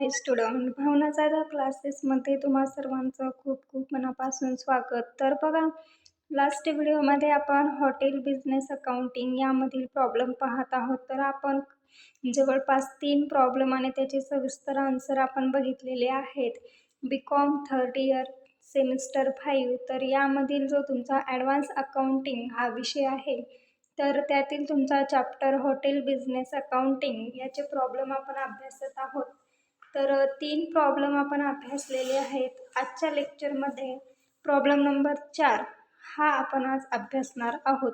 Student भावना क्लासेसमध्ये तुम्हा सर्वांचं खूप खूप मनापासून स्वागत. तर बघा लास्ट व्हिडिओमध्ये आपण हॉटेल बिझनेस अकाउंटिंग यामधील प्रॉब्लेम पाहत आहोत. तर आपण जवळपास तीन प्रॉब्लेम आणि त्याचे सविस्तर आन्सर आपण बघितलेले आहेत. B com third year semester five तर यामधील जो तुमचा ॲडव्हान्स अकाउंटिंग हा विषय आहे तर त्यातील तुमचा चॅप्टर हॉटेल बिझनेस अकाउंटिंग याचे प्रॉब्लेम आपण अभ्यासत आहोत. तर तीन प्रॉब्लेम आपण अभ्यासलेले आहेत. आजच्या लेक्चरमध्ये प्रॉब्लेम नंबर चार हा आपण आज अभ्यासणार आहोत.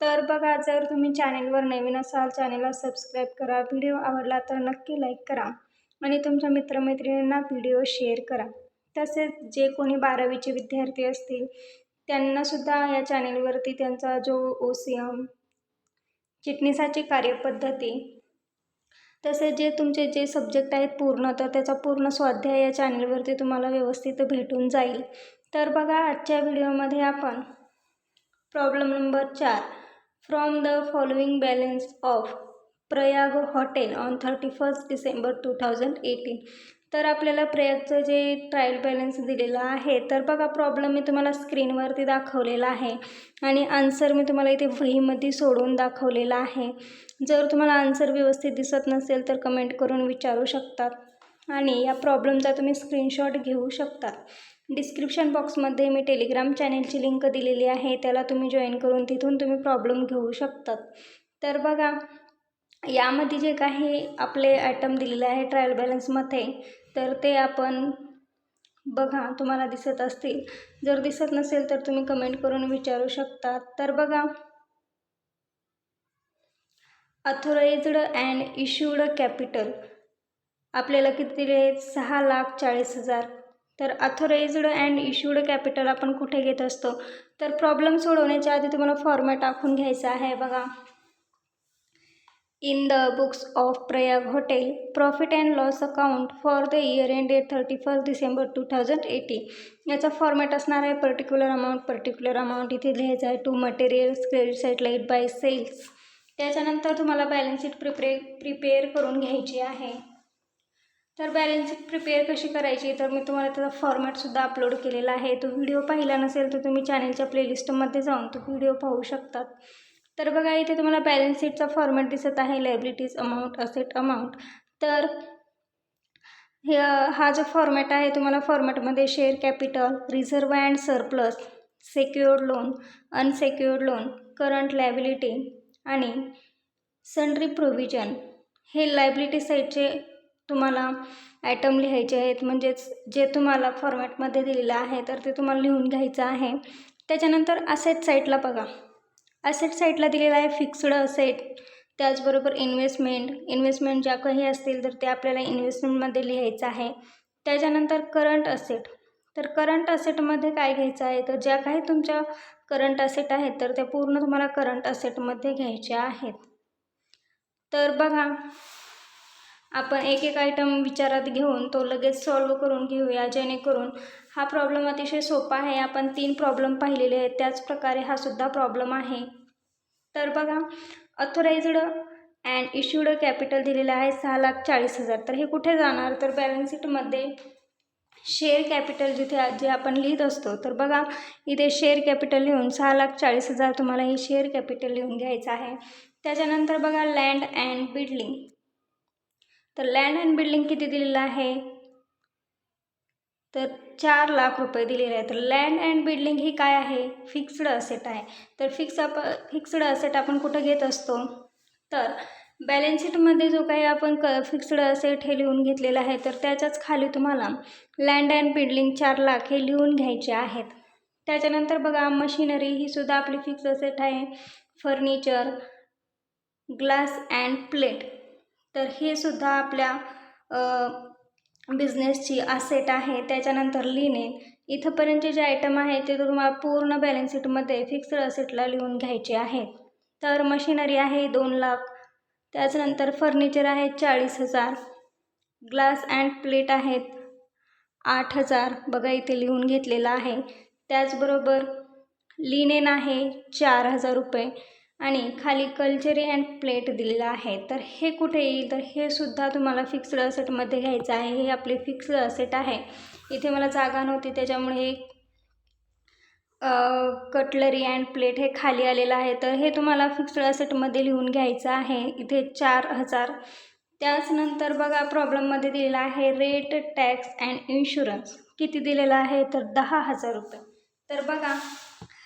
तर बघा जर तुम्ही चॅनेलवर नवीन असाल चॅनेलला सबस्क्राईब करा. व्हिडिओ आवडला तर नक्की लाईक करा आणि तुमच्या मित्रमैत्रिणींना व्हिडिओ शेअर करा. तसेच जे कोणी बारावीचे विद्यार्थी असतील त्यांनासुद्धा या चॅनेलवरती त्यांचा जो ओ सी एम चिटणीसाची कार्यपद्धती तसेच जे तुमचे जे सब्जेक्ट आहेत पूर्ण तर त्याचा पूर्ण स्वाध्याय या चॅनलवरती तुम्हाला व्यवस्थित भेटून जाईल. तर बघा आजच्या व्हिडिओमध्ये आपण प्रॉब्लेम नंबर चार from the following balance of Prayag hotel on thirty first December two thousand eighteen तर आपल्याला प्रेयरचं जे ट्रायल बॅलन्स दिलेलं आहे तर बघा प्रॉब्लेम मी तुम्हाला स्क्रीनवरती दाखवलेला आहे. आणि आन्सर मी तुम्हाला इथे वहीमध्ये सोडून दाखवलेला आहे. जर तुम्हाला आन्सर व्यवस्थित दिसत नसेल तर कमेंट करून विचारू शकतात. आणि या प्रॉब्लेमचा तुम्ही स्क्रीनशॉट घेऊ शकता. डिस्क्रिप्शन बॉक्समध्ये मी टेलिग्राम चॅनेलची लिंक दिलेली आहे त्याला तुम्ही जॉईन करून तिथून तुम्ही प्रॉब्लेम घेऊ शकतात. तर बघा यामध्ये जे काही आपले आयटम दिलेले आहे ट्रायल बॅलन्समध्ये तर ते आपण बघा तुम्हाला दिसत असतील. जर दिसत नसेल तर तुम्ही कमेंट करून विचारू शकता. तर बघा अथोराइज्ड अँड इश्यूड कॅपिटल आपल्याला किती दिले सहा लाख चाळीस हजार. तर अथोराइज्ड अँड इश्यूड कॅपिटल आपण कुठे घेत असतो? तर प्रॉब्लेम सोडवण्याच्या आधी तुम्हाला फॉर्मॅट आखून घ्यायचा आहे. बघा in the books of Prayag hotel profit and loss account for the year ended date thirty first December two thousand eighty याचा फॉर्मॅट असणार आहे पर्टिक्युलर अमाऊंट पर्टिक्युलर अमाऊंट इथे लिहायचं आहे to materials credit side light by sales त्याच्यानंतर तुम्हाला balance sheet प्रिपे prepare करून घ्यायची आहे. तर बॅलन्स शीट प्रिपेअर कशी करायची? तर मी तुम्हाला त्याचा फॉर्मॅटसुद्धा अपलोड केलेला आहे. तो व्हिडिओ पाहिला नसेल तर तुम्ही चॅनलच्या प्लेलिस्टमध्ये जाऊन तो व्हिडिओ पाहू शकतात. तर बघा इथे तुम्हाला बॅलन्स शीटचा फॉर्मॅट दिसत आहे लायबिलिटीज अमाऊंट असेट अमाऊंट तर हा जो फॉर्मॅट आहे तुम्हाला फॉर्मॅटमध्ये share capital reserve and surplus secured loan unsecured loan current liability आणि सनरी प्रोव्हिजन हे लायबिलिटी साईडचे तुम्हाला ॲटम लिहायचे आहेत. म्हणजेच जे तुम्हाला फॉर्मॅटमध्ये दिलेलं आहे तर ते तुम्हाला लिहून घ्यायचं आहे. त्याच्यानंतर असेट साईडला बघा. असेट साईडला दिलेला आहे फिक्स्ड असेट त्याचबरोबर इन्व्हेस्टमेंट इन्व्हेस्टमेंट ज्या काही असतील तर ते आपल्याला इन्व्हेस्टमेंटमध्ये लिहायचं आहे. त्याच्यानंतर करंट असेट तर करंट असेटमध्ये काय घ्यायचं आहे? तर ज्या काही तुमच्या करंट असेट आहेत तर त्या पूर्ण तुम्हाला करंट असेटमध्ये घ्यायच्या आहेत. तर बघा आपण एक एक आयटम विचारात घेऊन तो लगेच सॉल्व करून घेऊया जेणेकरून हा प्रॉब्लेम अतिशय सोपा आहे. आपण तीन प्रॉब्लेम पाहिलेले आहेत. त्याचप्रकारे हा सुद्धा प्रॉब्लेम आहे. तर बघा अथोराइज्ड अँड इश्यूड कॅपिटल दिलेलं आहे सहा लाख चाळीस हजार. तर हे कुठे जाणार? तर बॅलन्स शीटमध्ये शेअर कॅपिटल जिथे जे आपण लिहित असतो. तर बघा इथे शेअर कॅपिटल लिहून सहा लाख चाळीस हजार तुम्हाला हे शेअर कॅपिटल लिहून घ्यायचं आहे. त्याच्यानंतर बघा लँड अँड बिल्डिंग तर लँड अँड बिल्डिंग किती दिलेलं आहे? तर चार लाख रुपये दिलेले आहेत. तर लँड अँड बिल्डिंग ही काय आहे? फिक्स्ड असेट आहे. तर फिक्स आप फिक्स्ड असेट आपण कुठं घेत असतो? तर बॅलन्स शीटमध्ये जो काही आपण क फिक्स्ड असेट हे लिहून घेतलेलं आहे तर त्याच्याच खाली तुम्हाला लँड अँड बिल्डिंग चार लाख हे लिहून घ्यायचे आहेत. त्याच्यानंतर बघा मशिनरी ही सुद्धा आपली फिक्स असेट आहे. फर्निचर ग्लास अँड प्लेट तर हे सुद्धा आपल्या बिझनेसची असेट आहे त्याच्यानंतर लिनेन इथंपर्यंतचे जे आयटम आहे ते तुम्हाला पूर्ण बॅलन्स शीटमध्ये फिक्स्ड असेटला लिहून घ्यायचे आहे. तर मशिनरी आहे दोन लाख. त्याचनंतर फर्निचर आहे चाळीस हजार. ग्लास अँड प्लेट आहेत आठ हजार. बघा इथे लिहून घेतलेलं आहे. त्याचबरोबर लिनेन आहे चार हजार रुपये. आणि खाली कल्चरी अँड प्लेट दिलेलं आहे. तर हे कुठे येईल? तर हे सुद्धा तुम्हाला फिक्स्ड असेटमध्ये घ्यायचं आहे. हे आपले फिक्स्ड असेट आहे. इथे मला जागा नव्हती त्याच्यामुळे हे कटलरी अँड प्लेट हे खाली आलेलं आहे. तर हे तुम्हाला फिक्स्ड असेटमध्ये लिहून घ्यायचं आहे. इथे चार हजार. त्याचनंतर बघा प्रॉब्लेममध्ये दिलेला आहे रेट टॅक्स अँड इन्शुरन्स किती दिलेला आहे? तर दहा हजार रुपये. तर बघा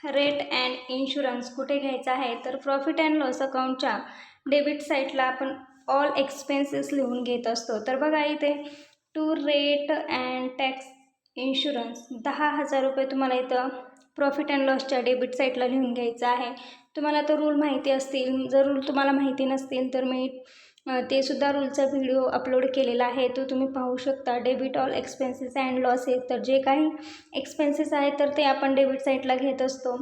रेट अँड इन्शुरन्स कुठे घ्यायचा आहे तर प्रॉफिट अँड लॉस अकाउंटच्या डेबिट साईटला आपण ऑल एक्सपेन्सेस लिहून घेत असतो. तर बघा इथे to rate and tax insurance दहा हजार रुपये तुम्हाला इथं प्रॉफिट अँड लॉसच्या डेबिट साईटला लिहून घ्यायचं आहे. तुम्हाला तर रूल माहिती असतील जर रूल तुम्हाला माहिती नसतील तर मी ते सुद्धा रूलचा व्हिडिओ अपलोड केलेला आहे. तो तुम्ही पाहू शकता. Debit all expenses and losses तर जे काही एक्सपेन्सेस आहेत तर ते आपण डेबिट साईटला घेत असतो.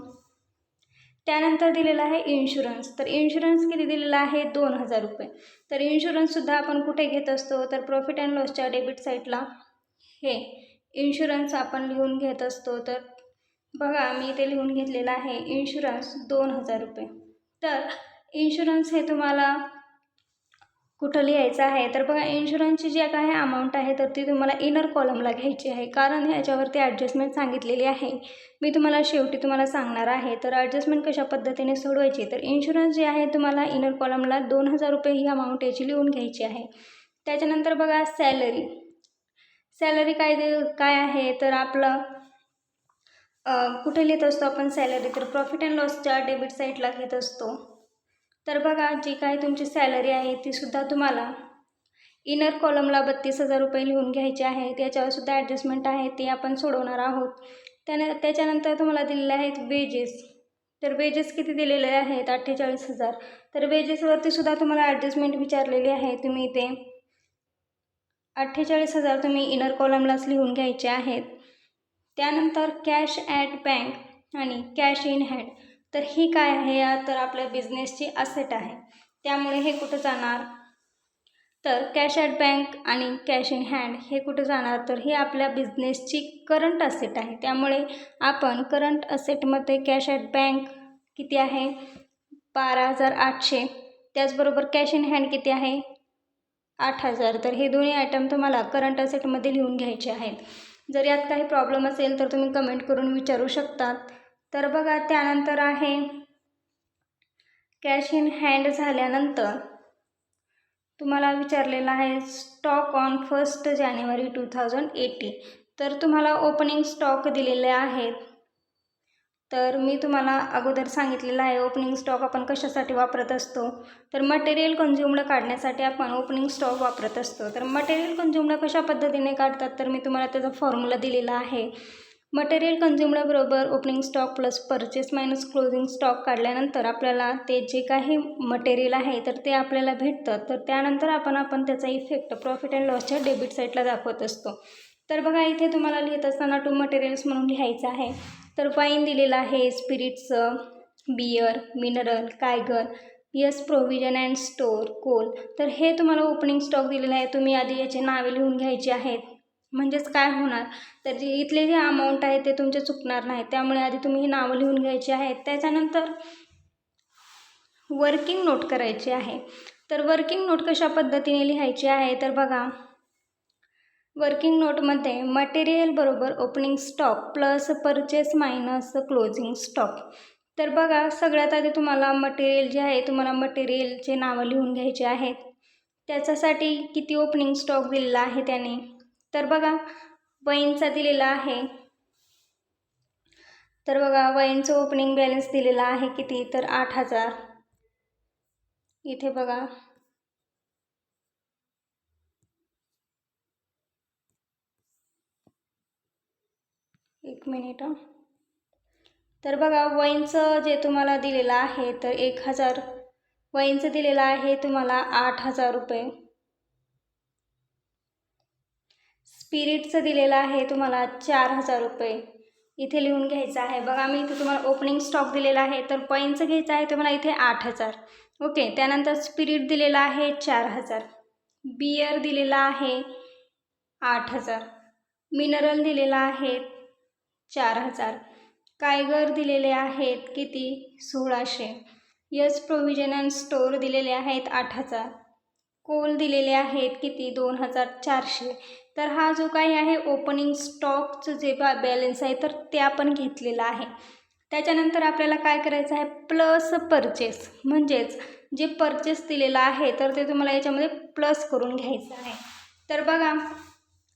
त्यानंतर दिलेला आहे इन्शुरन्स तर इन्शुरन्स किती दिलेला आहे? दोन हजार रुपये. तर इन्शुरन्ससुद्धा आपण कुठे घेत असतो? तर प्रॉफिट अँड लॉसच्या डेबिट साईटला हे इन्शुरन्स आपण लिहून घेत असतो. तर बघा मी ते लिहून घेतलेलं आहे इन्शुरन्स दोन हजार रुपये. तर इन्शुरन्स हे तुम्हाला कुठं लिहायचं आहे? तर बघा इन्शुरन्सची जी काही अमाऊंट आहे तर ती तुम्हाला इनर कॉलमला घ्यायची आहे. कारण ह्याच्यावरती ॲडजस्टमेंट सांगितलेली आहे. मी तुम्हाला शेवटी तुम्हाला सांगणार आहे तर ॲडजस्टमेंट कशा पद्धतीने सोडवायची? तर इन्शुरन्स जे आहे तुम्हाला इनर कॉलमला दोन हजार रुपये ही अमाऊंट याची लिहून घ्यायची आहे. त्याच्यानंतर बघा सॅलरी सॅलरी काय दे काय आहे? तर आपलं कुठे लिहित असतो आपण सॅलरी तर प्रॉफिट अँड लॉसच्या डेबिट साईटला घेत असतो. तर बघा जी काय तुमची सॅलरी आहे तीसुद्धा तुम्हाला इनर कॉलमला बत्तीस हजार रुपये लिहून घ्यायचे आहे. त्याच्यावरसुद्धा ॲडजस्टमेंट आहे ते आपण सोडवणार आहोत. त्याने त्याच्यानंतर तुम्हाला दिलेले आहेत वेजेस तर वेजेस किती दिलेले आहेत? अठ्ठेचाळीस हजार. तर वेजेसवरती सुद्धा तुम्हाला ॲडजस्टमेंट विचारलेली आहे. तुम्ही इथे अठ्ठेचाळीस हजार तुम्ही इनर कॉलमलाच लिहून घ्यायचे आहेत. त्यानंतर कॅश ॲट बँक आणि कॅश इन हँड तर ही काय आहे या? तर आपल्या बिझनेसची असेट आहे. त्यामुळे हे कुठं जाणार? तर कॅश ॲट बँक आणि कॅश इन हँड हे कुठं जाणार? तर हे आपल्या बिझनेसची करंट असेट आहे. त्यामुळे आपण करंट असेटमध्ये कॅश ॲट बँक किती आहे? बारा हजार आठशे. त्याचबरोबर कॅश इन हँड किती आहे? आठ हजार. तर हे दोन्ही आयटम तुम्हाला करंट असेटमध्ये लिहून घ्यायचे आहेत. जर यात काही प्रॉब्लेम असेल तर तुम्ही कमेंट करून विचारू शकतात. तर बघा त्यानंतर आहे कॅश इन हँड झाल्यानंतर तुम्हाला विचारलेलं आहे stock on first January two thousand eighty तर तुम्हाला ओपनिंग स्टॉक दिलेले आहेत. तर मी तुम्हाला अगोदर सांगितलेलं आहे ओपनिंग स्टॉक आपण कशासाठी वापरत असतो? तर मटेरियल कन्झ्युमड काढण्यासाठी आपण ओपनिंग स्टॉक वापरत असतो. तर मटेरियल कन्झ्युमड कशा पद्धतीने काढतात? तर मी तुम्हाला त्याचा फॉर्म्युला दिलेला आहे. Material कंझ्युमरबरोबर opening stock plus purchase minus closing stock काढल्यानंतर आपल्याला ते जे काही मटेरियल आहे तर ते आपल्याला भेटतं तर त्यानंतर आपण आपण त्याचा इफेक्ट प्रॉफिट अँड लॉसच्या डेबिट साईडला दाखवत असतो. तर बघा इथे तुम्हाला लिहित असताना टू मटेरियल्स म्हणून लिहायचं आहे. तर वाईन दिलेलं आहे स्पिरिट्सचं बियर मिनरल कायगर यस प्रोव्हिजन अँड स्टोर कोल तर हे तुम्हाला ओपनिंग स्टॉक दिलेलं आहे. तुम्ही आधी याचे नावे लिहून घ्यायची आहेत. म्हणजेच काय होणार? तर जे इथले जे अमाऊंट आहे ते तुमचे चुकणार नाही. त्यामुळे आधी तुम्ही ही नावं लिहून घ्यायची आहेत. त्याच्यानंतर वर्किंग नोट करायची आहे. तर वर्किंग नोट कशा पद्धतीने लिहायची आहे? तर बघा. वर्किंग नोटमध्ये मटेरियल बरोबर opening stock plus purchase minus closing stock तर बघा सगळ्यात आधी तुम्हाला मटेरियल जे आहे तुम्हाला मटेरियलचे नावं लिहून घ्यायचे आहेत. त्याच्यासाठी किती ओपनिंग स्टॉक दिलेला आहे त्याने? तर बघा वैनचा दिलेला आहे. तर बघा वैनचं ओपनिंग बॅलन्स दिलेला आहे किती? तर आठ हजार. इथे बघा. एक मिनिट तर बघा वैनचं जे तुम्हाला दिलेलं आहे तर एक हजार. वैनचं दिलेलं आहे तुम्हाला आठ हजार रुपये. स्पिरिटचं दिलेलं आहे तुम्हाला चार हजार रुपये. इथे लिहून घ्यायचं आहे. बघा मी इथे तुम्हाला ओपनिंग स्टॉक दिलेला आहे तर पैनचं घ्यायचं आहे तुम्हाला इथे आठ हजार. ओके त्यानंतर स्पिरिट दिलेला आहे चार हजार. बियर दिलेला आहे आठ हजार. मिनरल दिलेला आहे चार हजार. कायगर दिलेले आहेत किती? सोळाशे. यस प्रोव्हिजन अँड स्टोअर दिलेले आहेत आठ हजार. कोल दिलेले आहेत किती? दोन हजार चारशे. तर हा जो काही आहे ओपनिंग स्टॉकचं जे बा बॅलन्स आहे तर ते आपण घेतलेलं आहे. त्याच्यानंतर आपल्याला काय करायचं आहे? प्लस परचेस म्हणजेच जे परचेस दिलेलं आहे तर ते तुम्हाला याच्यामध्ये प्लस करून घ्यायचं आहे. तर बघा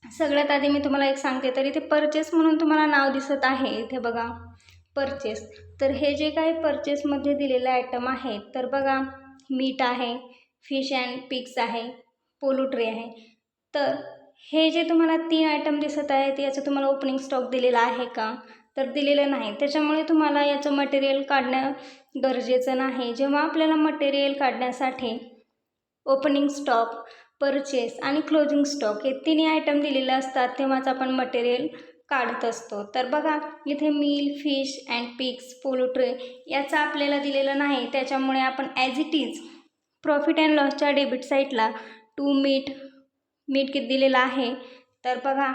सगळ्यात आधी मी तुम्हाला एक सांगते तर इथे परचेस म्हणून तुम्हाला नाव दिसत आहे. इथे बघा परचेस तर हे जे काही परचेसमध्ये दिलेले आयटम आहे तर बघा मीठ आहे फिश अँड पिक्स आहे पोलुट्री आहे. तर हे जे तुम्हाला तीन आयटम दिसत आहेत याचं तुम्हाला ओपनिंग स्टॉक दिलेला आहे का? तर दिलेलं नाही. त्याच्यामुळे तुम्हाला याचं मटेरियल काढणं गरजेचं नाही. जेव्हा आपल्याला मटेरियल काढण्यासाठी ओपनिंग स्टॉक परचेस आणि क्लोजिंग स्टॉक हे तिन्ही आयटम दिलेले असतात तेव्हाच आपण मटेरियल काढत असतो. तर बघा इथे milk fish and pigs poultry याचं आपल्याला दिलेलं नाही. त्याच्यामुळे आपण as it is profit and लॉसच्या debit साईटला टू मीट मीठ किती दिलेलं आहे. तर बघा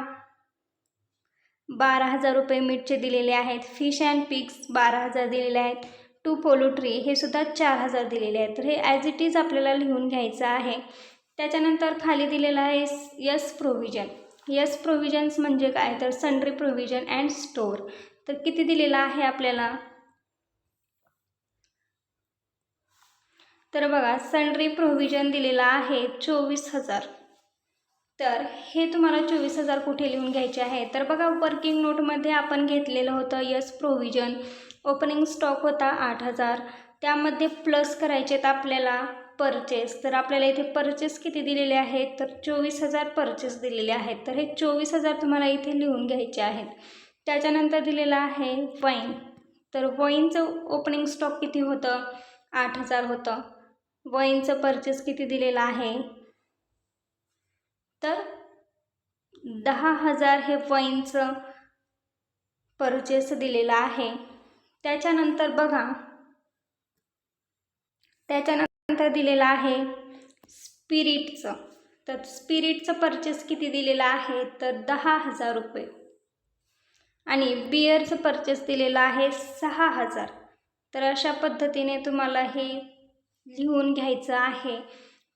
बारा हजार रुपये मीठचे दिलेले आहेत. फिश अँड पिक्स बारा हजार दिलेले आहेत. टू पोलोट्री हे सुद्धा चार हजार दिलेले आहेत. तर हे ॲज इट इज आपल्याला लिहून घ्यायचं आहे. त्याच्यानंतर खाली दिलेलं आहे यस प्रोव्हिजन यस प्रोव्हिजन्स म्हणजे काय? तर सन्ड्री प्रोव्हिजन अँड स्टोअर तर किती दिलेलं आहे आपल्याला? तर बघा सन्ड्री प्रोव्हिजन दिलेला आहे चोवीस हजार. तर हे तुम्हाला चोवीस हजार कुठे लिहून घ्यायचे आहे? तर बघा वर्किंग नोटमध्ये आपण घेतलेलं होतं यस प्रोव्हिजन ओपनिंग स्टॉक होता आठ हजार. त्यामध्ये प्लस करायचे आहेत आपल्याला परचेस तर आपल्याला इथे परचेस किती दिलेले आहेत? तर चोवीस हजार परचेस दिलेले आहेत. तर हे चोवीस हजार तुम्हाला इथे लिहून घ्यायचे आहेत. त्याच्यानंतर दिलेलं आहे वाईन तर वाईनचं ओपनिंग स्टॉक किती होतं? आठ हजार होतं. वाईनचं परचेस किती दिलेलं आहे? तर दहा हजार हे फाईनचं परचेस दिलेलं आहे. त्याच्यानंतर बघा. त्याच्यानंतर दिलेलं आहे स्पिरिटचं तर स्पिरिटचं परचेस किती दिलेलं आहे? तर दहा हजार रुपये. आणि बियरचं परचेस दिलेलं आहे सहा हजार. तर अशा पद्धतीने तुम्हाला हे लिहून घ्यायचं आहे.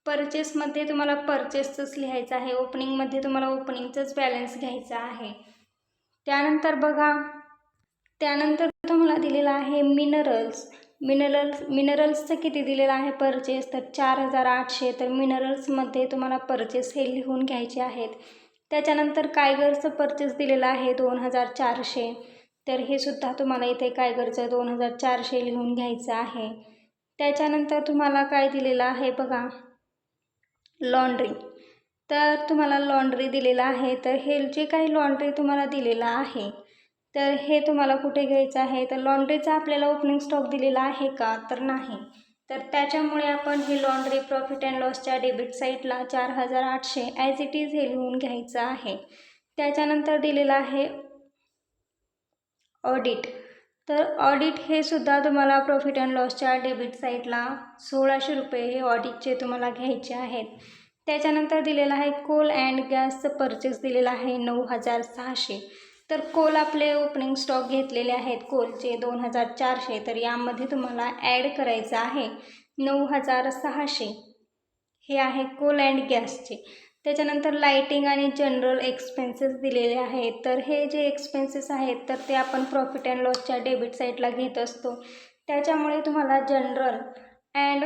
परचेसमध्ये तुम्हाला परचेसचंच लिहायचं आहे. ओपनिंगमध्ये तुम्हाला ओपनिंगचंच बॅलन्स घ्यायचं आहे. त्यानंतर बघा त्यानंतर तुम्हाला दिलेलं आहे मिनरल्स मिनरल्स मिनरल्सचं किती दिलेलं आहे परचेस तर चार हजार आठशे. तर मिनरल्समध्ये तुम्हाला परचेस हे लिहून घ्यायचे आहेत. त्याच्यानंतर कायगरचं परचेस दिलेलं आहे दोन हजार चारशे. तर हे सुद्धा तुम्हाला इथे कायगरचं दोन हजार चारशे लिहून घ्यायचं आहे. त्याच्यानंतर तुम्हाला काय दिलेलं आहे बघा लॉन्ड्री तर तुम्हाला लॉन्ड्री दिलेलं आहे तर हे जे काही लॉन्ड्री तुम्हाला दिलेलं आहे तर हे तुम्हाला कुठे घ्यायचं आहे? तर लॉन्ड्रीचा आपल्याला ओपनिंग स्टॉक दिलेला आहे का? तर नाही. तर त्याच्यामुळे आपण हे लॉन्ड्री प्रॉफिट अँड लॉसच्या डेबिट साईटला चार हजार आठशे ॲज इट इज हे लिहून घ्यायचं आहे. त्याच्यानंतर दिलेलं आहे ऑडिट तर ऑडिट हे सुद्धा तुम्हाला प्रॉफिट अँड लॉसच्या डेबिट साईटला सोळाशे रुपये हे ऑडिटचे तुम्हाला घ्यायचे आहेत. त्याच्यानंतर दिलेलं आहे कोल अँड गॅसचं परचेस दिलेलं आहे नऊ हजार सहाशे. तर कोल आपले ओपनिंग स्टॉक घेतलेले आहेत. कोलचे दोन हजार चारशे. तर यामध्ये तुम्हाला ॲड करायचं आहे नऊ हजार सहाशे. हे आहे कोल अँड गॅसचे त्याच्यानंतर लाईटिंग आणि जनरल एक्सपेन्सेस दिलेले आहेत. तर हे जे एक्सपेन्सेस आहेत तर ते आपण प्रॉफिट अँड लॉसच्या डेबिट साईटला घेत असतो. त्याच्यामुळे तुम्हाला जनरल अँड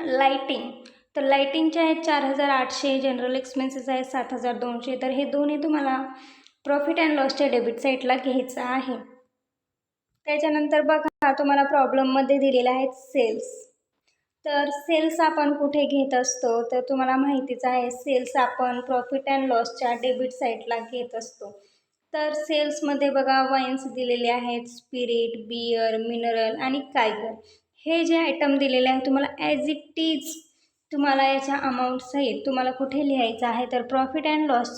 लाईटिंग तर लाईटिंगचे आहेत चार हजार आठशे जनरल एक्सपेन्सेस आहेत सात हजार दोनशे. तर हे दोन्ही तुम्हाला प्रॉफिट अँड लॉसच्या डेबिट साईटला घ्यायचं आहे. त्याच्यानंतर बघा तुम्हाला प्रॉब्लेममध्ये दिलेला आहेत सेल्स तर सेल्स आपण कुठे घेत असतो? तर तुम्हाला माहितीच आहे सेल्स आपण प्रॉफिट अँड लॉसच्या डेबिट साईटला घेत असतो. तर सेल्समध्ये बघा वाईन्स दिलेले आहेत स्पिरिट बियर मिनरल आणि कायगर हे जे आयटम दिलेले आहे तुम्हाला ॲज इट इज तुम्हाला याच्या अमाऊंटसहित तुम्हाला कुठे लिहायचं आहे? तर प्रॉफिट अँड लॉस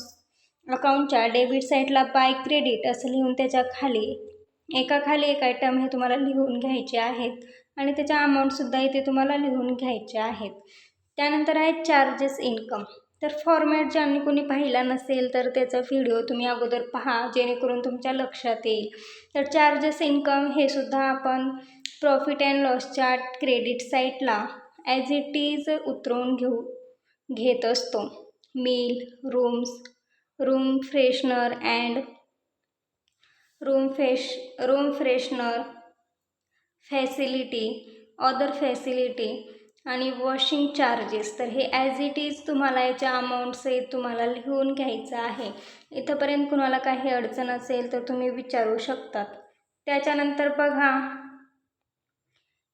अकाउंटच्या डेबिट साईटला बाय क्रेडिट असं लिहून त्याच्याखाली एका खाली एक आयटम हे तुम्हाला लिहून घ्यायचे आहेत. आणि त्याच्या अमाऊंटसुद्धा इथे तुम्हाला लिहून घ्यायचे आहेत. त्यानंतर आहेत चार्जेस इन्कम तर फॉर्मॅट ज्यांनी कोणी पाहिला नसेल तर त्याचा व्हिडिओ तुम्ही अगोदर पहा जेणेकरून तुमच्या लक्षात येईल. तर चार्जेस इन्कम हे सुद्धा आपण प्रॉफिट अँड लॉसच्या क्रेडिट साईटला ॲज इट इज उतरवून घेऊ घेत असतो. Meal rooms room freshener and room fresh room freshener facility other facility आणि वॉशिंग चार्जेस तर हे ॲज इट इज तुम्हाला याच्या अमाऊंटसहित तुम्हाला लिहून घ्यायचं आहे. इथंपर्यंत कुणाला काही अडचण असेल तर तुम्ही विचारू शकतात. त्याच्यानंतर बघा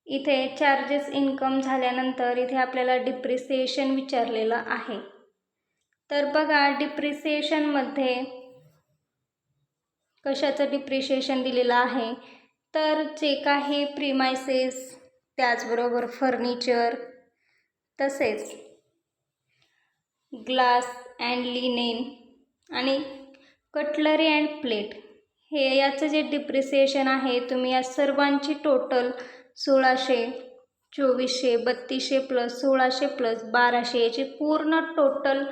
इथे चार्जेस इन्कम झाल्यानंतर इथे आपल्याला डिप्रिसिएशन विचारलेलं आहे. तर बघा डिप्रिसिएशनमध्ये कशाचं डिप्रिशिएशन दिलेलं आहे? तर जे काही प्रिमायसेस त्याचबरोबर फर्निचर तसेच ग्लास अँड लिनेन आणि कटलरी अँड प्लेट हे याचं जे डिप्रिसिएशन आहे तुम्ही या सर्वांची टोटल सोळाशे चोवीसशे बत्तीसशे प्लस सोळाशे प्लस बाराशे याची पूर्ण टोटल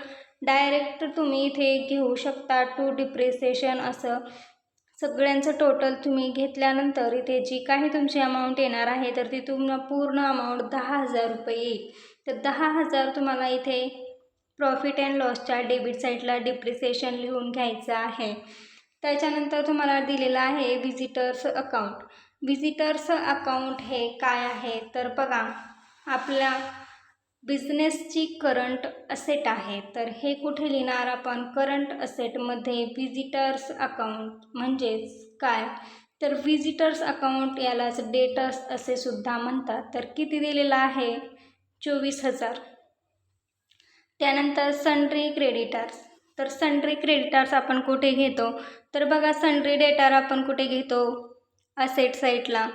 डायरेक्ट तुम्ही इथे घेऊ शकता टू डिप्रिसिएशन असं. सगळ्यांचं टोटल तुम्ही घेतल्यानंतर इथे जी काही तुमची अमाऊंट येणार आहे तर ती तुम्हाला पूर्ण अमाऊंट दहा हजार रुपये येईल. तर दहा हजार तुम्हाला इथे प्रॉफिट अँड लॉसच्या डेबिट साईडला डिप्रिसिएशन लिहून घ्यायचं आहे. त्याच्यानंतर तुम्हाला दिलेलं आहे व्हिजिटर्स अकाउंट व्हिजिटर्स अकाउंट हे काय आहे? तर बघा आपल्या बिझनेसची करंट असेट आहे तर हे कुठे लिहिणार आपण? करंट असेटमध्ये विजिटर्स अकाउंट म्हणजेच काय? तर विजिटर्स अकाउंट यालाच डेटर्स असे सुद्धा म्हणतात. तर किती दिलेलं आहे? चोवीस हजार. त्यानंतर सन्ड्री क्रेडिटर्स तर सन्ड्री क्रेडिटर्स आपण कुठे घेतो? तर बघा सन्ड्री डेटार आपण कुठे घेतो? असेट साईटला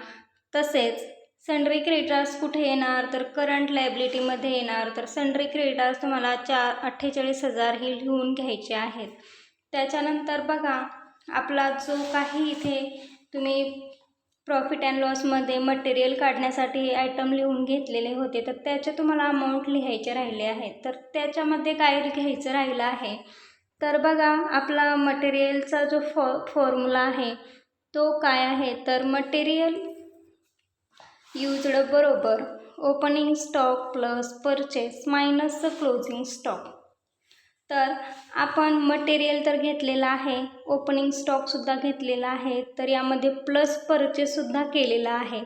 तसेच सन्ड्री क्रेडिटर्स कुठे येणार? तर करंट लायबिलिटीमध्ये येणार. तर सन्ड्री क्रेडिटर्स तुम्हाला चार अठ्ठेचाळीस हजार हे लिहून घ्यायचे आहेत. त्याच्यानंतर बघा आपला जो काही इथे तुम्ही प्रॉफिट अँड लॉसमध्ये मटेरियल काढण्यासाठी आयटम लिहून घेतलेले होते तर त्याचे तुम्हाला अमाऊंट लिहायचे राहिले आहेत. तर त्याच्यामध्ये काय घ्यायचं राहिलं आहे? तर बघा आपला मटेरियलचा जो फॉ फॉर्म्युला आहे तो काय आहे? तर मटेरियल यूजड बरोबर opening stock plus purchase minus closing stock तर आपण मटेरियल तर घेतलेलं आहे ओपनिंग स्टॉकसुद्धा घेतलेला आहे तर यामध्ये प्लस परचेससुद्धा केलेला आहे.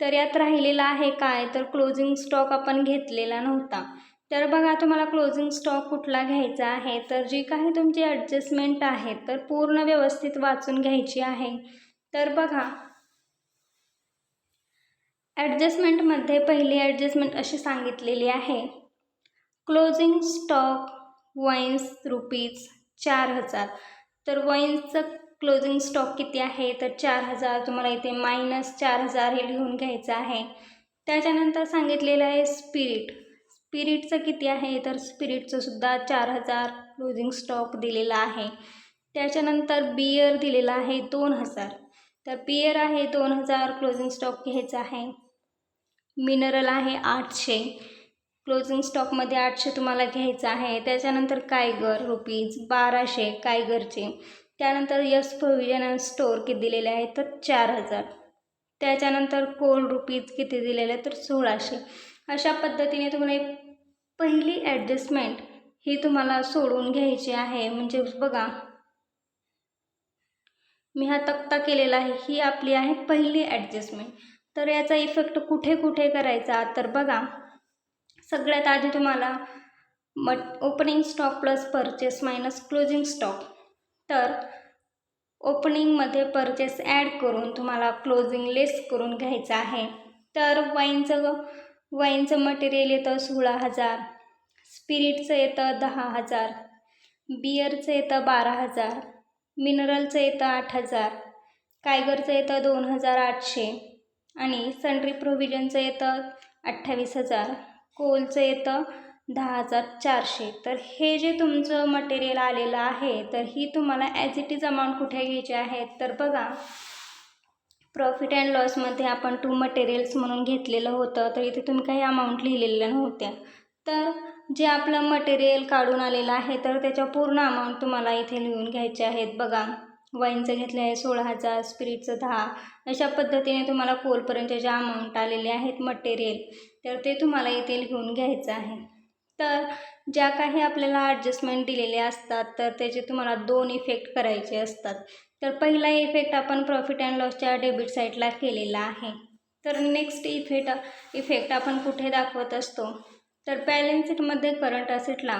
तर यात राहिलेला आहे काय? तर क्लोजिंग स्टॉक आपण घेतलेला नव्हता. तर बघा तुम्हाला क्लोजिंग स्टॉक कुठला घ्यायचा आहे? तर जी काही तुमची ॲडजस्टमेंट आहे तर पूर्ण व्यवस्थित वाचून घ्यायची आहे. तर बघा ॲडजस्टमेंटमध्ये पहिली ॲडजस्टमेंट अशी सांगितलेली आहे. क्लोजिंग स्टॉक वाईन्स रुपीज चार हजार. तर वॉइन्सचं क्लोजिंग स्टॉक किती आहे? तर चार हजार. तुम्हाला इथे मायनस चार हजार हे लिहून घ्यायचं आहे. त्याच्यानंतर सांगितलेलं आहे स्पिरिट. स्पिरिटचं किती आहे? तर स्पिरिटचं सुद्धा चार हजार क्लोजिंग स्टॉक दिलेला आहे. त्याच्यानंतर बियर दिलेला आहे दोन हजार. तर बियर आहे दोन हजार क्लोजिंग स्टॉक घ्यायचा आहे. मिनरल आहे आठशे. क्लोजिंग स्टॉकमध्ये आठशे तुम्हाला घ्यायचं आहे. त्याच्यानंतर कायगर रुपीज बाराशे कायगरचे. त्यानंतर यस प्रोव्हिजन अँड स्टोअर किती दिलेले आहे? तर चार हजार. त्याच्यानंतर कोल रुपीज किती दिलेले? तर सोळाशे. अशा पद्धतीने तुम्हाला पहिली ॲडजस्टमेंट ही तुम्हाला सोडून घ्यायची आहे. म्हणजे बघा मी हा तक्ता केलेला आहे. ही आपली आहे पहिली ॲडजस्टमेंट. तर याचा इफेक्ट कुठे कुठे करायचा? तर बघा सगळ्यात आधी तुम्हाला मट opening stock plus purchase minus closing stock तर ओपनिंगमध्ये परचेस ॲड करून तुम्हाला क्लोजिंग लेस करून घ्यायचं आहे. तर वाईनचं वाईनचं मटेरियल येतं सोळा हजार स्पिरिटचं येतं दहा हजार बियरचं येतं बारा हजार मिनरलचं येतं आठ हजार कायगरचं येतं दोन हजार आठशे. आणि सनरी प्रोव्हिजनचं येतं अठ्ठावीस हजार. कोलचं येतं दहा हजार चारशे. तर हे जे तुमचं मटेरियल आलेलं आहे तर ही तुम्हाला ॲज इट इज अमाऊंट कुठे घ्यायची आहे? तर बघा प्रॉफिट अँड लॉसमध्ये आपण टू मटेरियल्स म्हणून घेतलेलं होतं तर इथे तुम्ही काही अमाऊंट लिहिलेल्या नव्हत्या तर जे आपलं मटेरियल काढून आलेलं आहे तर त्याच्या पूर्ण अमाऊंट तुम्हाला इथे लिहून घ्यायचे आहेत. बघा वाईनचं घेतलं आहे सोळा हजार स्पिरिटचं दहा. अशा पद्धतीने तुम्हाला कोलपर्यंत ज्या अमाऊंट आलेले आहेत मटेरियल तर ते तुम्हाला येथील घेऊन घ्यायचं आहे. तर ज्या काही आपल्याला ॲडजस्टमेंट दिलेले असतात तर त्याचे तुम्हाला दोन इफेक्ट करायचे असतात. तर पहिला इफेक्ट आपण प्रॉफिट अँड लॉसच्या डेबिट साईडला केलेला आहे. तर नेक्स्ट इफेक्ट इफेक्ट आपण कुठे दाखवत असतो? तर बॅलन्स शीटमध्ये करंट असेटला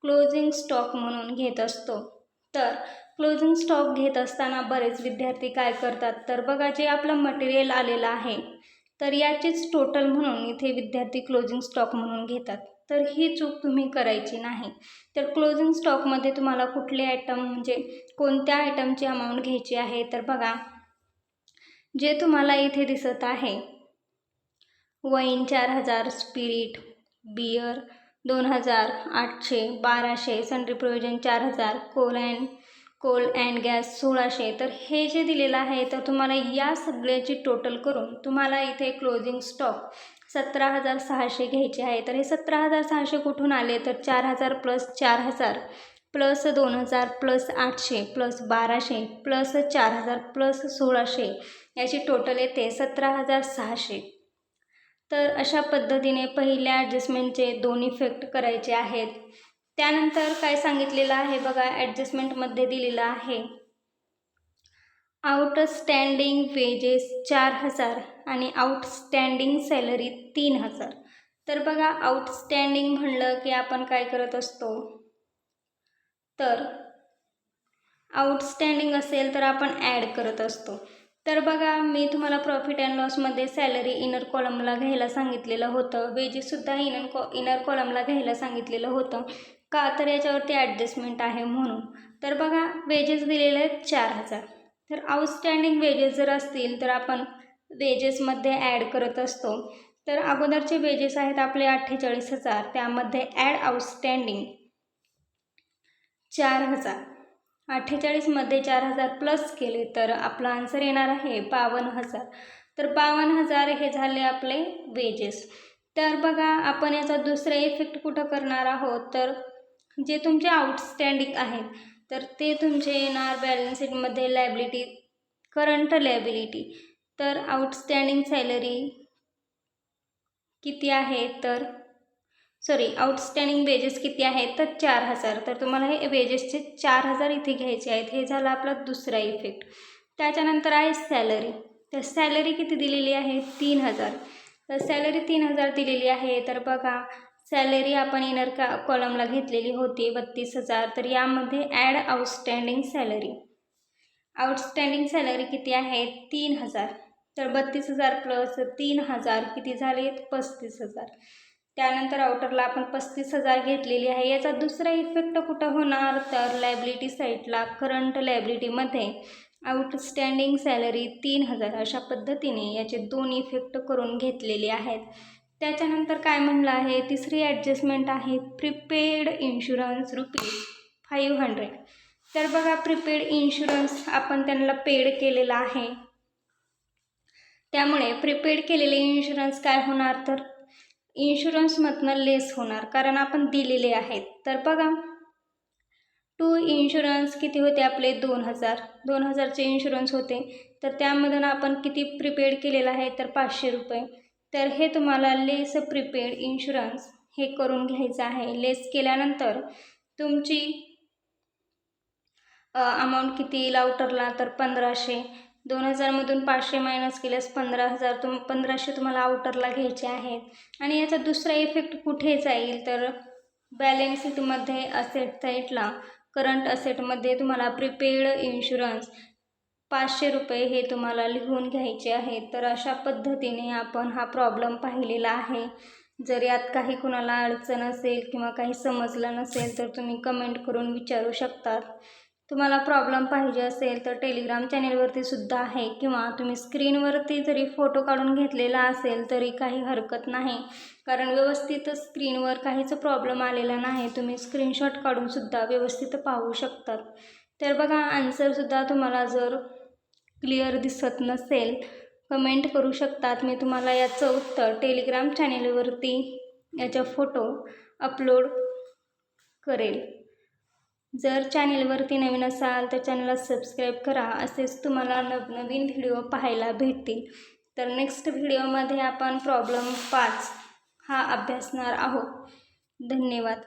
क्लोजिंग स्टॉक म्हणून घेत असतो. तर क्लोजिंग स्टॉक घेत असताना बरेच विद्यार्थी काय करतात? तर बघा जे आपलं मटेरियल आलेलं आहे तर याचेच टोटल म्हणून इथे विद्यार्थी क्लोजिंग स्टॉक म्हणून घेतात. तर ही चूक तुम्ही करायची नाही. तर क्लोजिंग स्टॉकमध्ये तुम्हाला कुठले आयटम म्हणजे कोणत्या आयटमची अमाऊंट घ्यायची आहे? तर बघा जे तुम्हाला इथे दिसत आहे वाईन चार हजार स्पिरिट बियर दोन हजार आठशे बाराशे सनरी प्रोविजन चार हजार coal and coal and gas सोळाशे. तर हे जे दिलेलं आहे तर तुम्हाला या सगळ्याची टोटल करून तुम्हाला इथे क्लोजिंग स्टॉक सतरा हजार सहाशे घ्यायचे आहे. तर हे सतरा हजार सहाशे कुठून आले? तर चार हजार प्लस चार हजार प्लस दोन हजार प्लस आठशे प्लस बाराशे प्लस चार हजार प्लस सोळाशे. याची टोटल येते सतरा हजार सहाशे. तर अशा पद्धतीने पहिल्या ॲडजस्टमेंटचे दोन इफेक्ट करायचे आहेत. त्यानंतर काय सांगितलेलं आहे बघा ॲडजस्टमेंटमध्ये दिलेलं आहे. आउटस्टँडिंग वेजेस चार हजार आणि आउटस्टँडिंग सॅलरी तीन हजार. तर बघा आउटस्टँडिंग म्हणलं की आपण काय करत असतो? तर आउटस्टँडिंग असेल तर आपण ॲड करत असतो. तर बघा मी तुम्हाला प्रॉफिट अँड लॉसमध्ये सॅलरी इनर कॉलमला घ्यायला सांगितलेलं होतं. वेजेससुद्धा इनर कॉ इनर कॉलमला घ्यायला सांगितलेलं होतं. का तर याच्यावरती ॲडजस्टमेंट आहे म्हणून. तर बघा वेजेस दिलेले आहेत चार हजार. तर आउटस्टँडिंग वेजेस जर असतील तर आपण वेजेसमध्ये ॲड करत असतो. तर अगोदरचे वेजेस आहेत आपले अठ्ठेचाळीस हजार. त्यामध्ये ॲड आउटस्टँडिंग चार हजार. अठ्ठेचाळीसमध्ये चार हजार प्लस केले तर आपला आन्सर येणार आहे बावन्न हजार. तर बावन्न हजार हे झाले आपले वेजेस तर बघा आपण याचा दुसरा इफेक्ट कुठं करणार आहोत? तर जे तुमचे आउटस्टँडिंग आहेत तर ते तुमचे येणार बॅलन्स शीटमध्ये लायबिलिटी करंट लायबिलिटी तर आउटस्टँडिंग सॅलरी किती आहे? तर सॉरी आउटस्टँडिंग वेजेस किती आहेत? तर चार हजार. तर तुम्हाला हे वेजेसचे चार हजार इथे घ्यायचे आहेत. हे झालं आपला दुसरा इफेक्ट त्याच्यानंतर आहे सॅलरी तर सॅलरी किती दिलेली आहे? तीन हजार. तर सॅलरी तीन हजार दिलेली आहे. तर बघा सॅलरी आपण इनर का कॉलमला घेतलेली होती बत्तीस हजार. तर यामध्ये add outstanding salary outstanding salary किती आहे? तीन हजार. तर बत्तीस हजार प्लस तीन हजार किती झाले? पस्तीस हजार. त्यानंतर आउटरला आपण पस्तीस हजार घेतलेली आहे. याचा दुसरा इफेक्ट कुठं होणार? तर लायबिलिटी साईडला करंट लायबिलिटीमध्ये आउटस्टँडिंग सॅलरी तीन हजार. अशा पद्धतीने याचे दोन इफेक्ट करून घेतलेले आहेत. त्याच्यानंतर काय म्हणलं आहे? तिसरी ॲडजस्टमेंट आहे prepaid insurance rupees five hundred तर बघा प्रिपेड इन्शुरन्स आपण त्यांना पेड केलेला आहे. त्यामुळे प्रिपेड केलेले इन्शुरन्स काय होणार तर? इन्शुरन्समधनं लेस होणार कारण आपण दिलेले आहेत. तर बघा टू इन्शुरन्स किती होते आपले? दोन हजार. दोन हजारचे इन्शुरन्स होते. तर त्यामधून आपण किती प्रिपेड केलेलं आहे? तर पाचशे रुपये. तर हे तुम्हाला लेस प्रिपेड इन्शुरन्स हे करून घ्यायचं आहे. लेस केल्यानंतर तुमची अमाऊंट किती येईल आउटरला तर पंधराशे. दोन हजारमधून पाचशे मायनस केल्यास पंधरा हजार तुम पंधराशे तुम्हाला आउटरला घ्यायचे आहेत. आणि याचा दुसरा इफेक्ट कुठे जाईल? तर बॅलेन्स शीटमध्ये असेट साईटला करंट असेटमध्ये तुम्हाला प्रिपेड इन्शुरन्स पाचशे रुपये हे तुम्हाला लिहून घ्यायचे आहेत तर अशा पद्धतीने आपण हा प्रॉब्लेम पाहिलेला आहे. जर यात काही कुणाला अडचण असेल किंवा काही समजलं नसेल तर तुम्ही कमेंट करून विचारू शकतात. तुम्हाला प्रॉब्लेम पाहिजे असेल तर टेलिग्राम चॅनेलवरती सुद्धा आहे. किंवा तुम्ही स्क्रीनवरती जरी फोटो काढून घेतलेला असेल तरी काही हरकत नाही. कारण व्यवस्थित स्क्रीनवर काहीच प्रॉब्लेम आलेला नाही. तुम्ही स्क्रीनशॉट काढूनसुद्धा व्यवस्थित पाहू शकतात. तर बघा आन्सरसुद्धा तुम्हाला जर क्लिअर दिसत नसेल कमेंट करू शकतात. मी तुम्हाला याचं उत्तर टेलिग्राम चॅनेलवरती याचा फोटो अपलोड करेल. जर चॅनेलवरती नवीन असाल तर चॅनलला सबस्क्राईब करा. असेच तुम्हाला नवनवीन व्हिडिओ पाहायला भेटतील. तर नेक्स्ट व्हिडिओमध्ये आपण प्रॉब्लेम पाच हा अभ्यासणार आहोत. धन्यवाद.